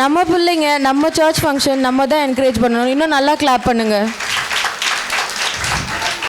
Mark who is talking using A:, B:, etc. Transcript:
A: நம்ம பிள்ளைங்க நம்ம சர்ச் ஃபங்க்ஷன் நம்ம தான் என்கரேஜ் பண்ணணும். இன்னும் நல்லா கிளாப் பண்ணுங்கள்